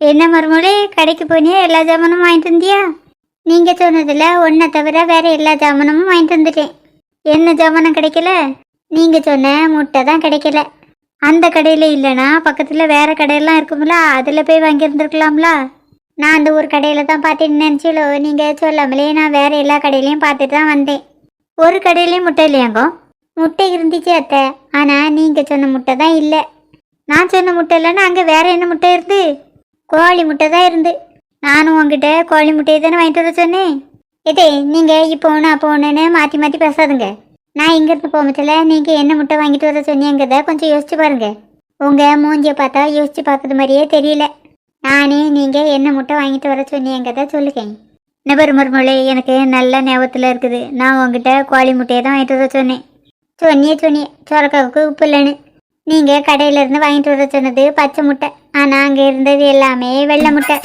என்ன மருமகளே கடைக்கு போனியா? எல்லா ஜாமானும் வாங்கிட்டு வந்தியா? நீங்க சொன்னதுல ஒன்றை தவிர வேற எல்லா ஜாமானமும் வாங்கிட்டு வந்துட்டேன். என்ன ஜாமானம் கிடைக்கல? நீங்க சொன்ன முட்டை தான் கிடைக்கல. அந்த கடையில இல்லைனா பக்கத்துல வேற கடையெல்லாம் இருக்கும்ல அதுல போய் வாங்கியிருந்துருக்கலாம்ல நான் அந்த ஒரு கடையில தான் பார்த்துட்டு நினச்சிலோ நீங்க சொல்லாமலே நான் வேற எல்லா கடையிலையும் பார்த்துட்டு தான் வந்தேன். ஒரு கடையிலையும் முட்டை இல்லையாங்கோ? முட்டை இருந்துச்சு அத்தை. ஆனா நீங்க சொன்ன முட்டை தான் இல்லை. நான் சொன்ன முட்டை இல்லைன்னா அங்கே வேற என்ன முட்டை இருந்து? கோழி முட்டை தான் இருந்து. நானும் உங்ககிட்ட கோழி முட்டையை தானே வாங்கிட்டு வர சொன்னேன். இதே நீங்கள் இப்போ ஒன்று அப்போ ஒன்றுன்னு மாற்றி மாற்றி பேசாதுங்க. நான் இங்கேருந்து போகச்சல நீங்கள் என்ன முட்டை வாங்கிட்டு வர சொன்னீங்கிறத கொஞ்சம் யோசிச்சு பாருங்கள் உங்கள் மூஞ்சியை பார்த்தா யோசிச்சு பார்க்குறது மாதிரியே தெரியல. நானே நீங்கள் என்ன முட்டை வாங்கிட்டு வர சொன்னீங்கிறத சொல்லுக்கேன் நபர் மருமொழி எனக்கு நல்ல ஞாபகத்தில் இருக்குது. நான் உங்ககிட்ட கோழி முட்டையை தான் வாங்கிட்டு வர சொன்னேன். சொன்னியே சொன்னியே சொரக்காவுக்கு உப்பு இல்லைன்னு. நீங்கள் கடையில இருந்து வாங்கிட்டு வர சொன்னது பச்சை முட்டை. ஆனால் அங்கே இருந்தது எல்லாமே வெள்ளை முட்டை.